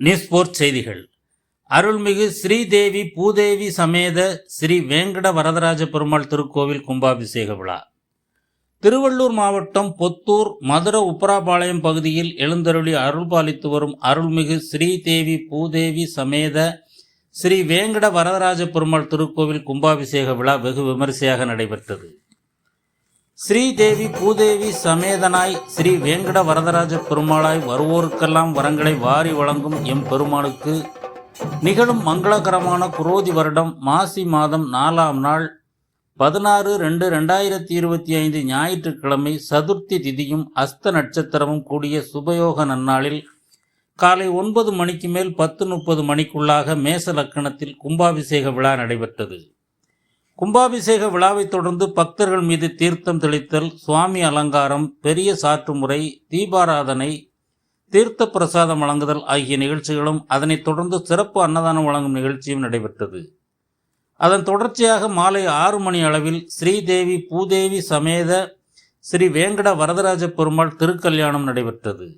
News board செய்திகள். அருள்மிகு ஸ்ரீதேவி பூதேவி சமேத ஸ்ரீ வேங்கட வரதராஜ பெருமாள் திருக்கோவில் கும்பாபிஷேக விழா. திருவள்ளூர் மாவட்டம் பொத்தூர் மதுர உப்பராபாளையம் பகுதியில் எழுந்தருளி அருள்பாலித்து வரும் அருள்மிகு ஸ்ரீதேவி பூதேவி சமேத ஸ்ரீ வேங்கட வரதராஜ பெருமாள் திருக்கோவில் கும்பாபிஷேக விழா வெகு விமரிசையாக நடைபெற்றது. ஸ்ரீதேவி பூதேவி சமேதனாய் ஸ்ரீ வேங்கட வரதராஜ பெருமாளாய் வருவோருக்கெல்லாம் வரங்களை வாரி வழங்கும் எம் பெருமாளுக்கு நிகழும் மங்களகரமான குரோதி வருடம் மாசி மாதம் நாலாம் நாள் பதினாறு ரெண்டு ரெண்டாயிரத்தி இருபத்தி ஐந்து ஞாயிற்றுக்கிழமை சதுர்த்தி திதியும் அஸ்த நட்சத்திரமும் கூடிய சுபயோக நன்னாளில் காலை ஒன்பது மணிக்கு மேல் பத்து முப்பது மணிக்குள்ளாக மேச லக்கணத்தில் கும்பாபிஷேக விழா நடைபெற்றது. கும்பாபிஷேக விழாவைத் தொடர்ந்து பக்தர்கள் மீது தீர்த்தம் தெளித்தல் சுவாமி அலங்காரம் பெரிய சாற்று முறை தீபாராதனை தீர்த்த பிரசாதம் வழங்குதல் ஆகிய நிகழ்ச்சிகளும் அதனைத் தொடர்ந்து சிறப்பு அன்னதானம் வழங்கும் நிகழ்ச்சியும் நடைபெற்றது. அதன் தொடர்ச்சியாக மாலை ஆறு மணி அளவில் ஸ்ரீதேவி பூதேவி சமேத ஸ்ரீ வேங்கட வரதராஜ பெருமாள் திருக்கல்யாணம் நடைபெற்றது.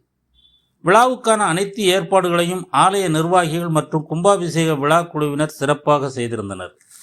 விழாவுக்கான அனைத்து ஏற்பாடுகளையும் ஆலய நிர்வாகிகள் மற்றும் கும்பாபிஷேக விழா குழுவினர் சிறப்பாக செய்திருந்தனர்.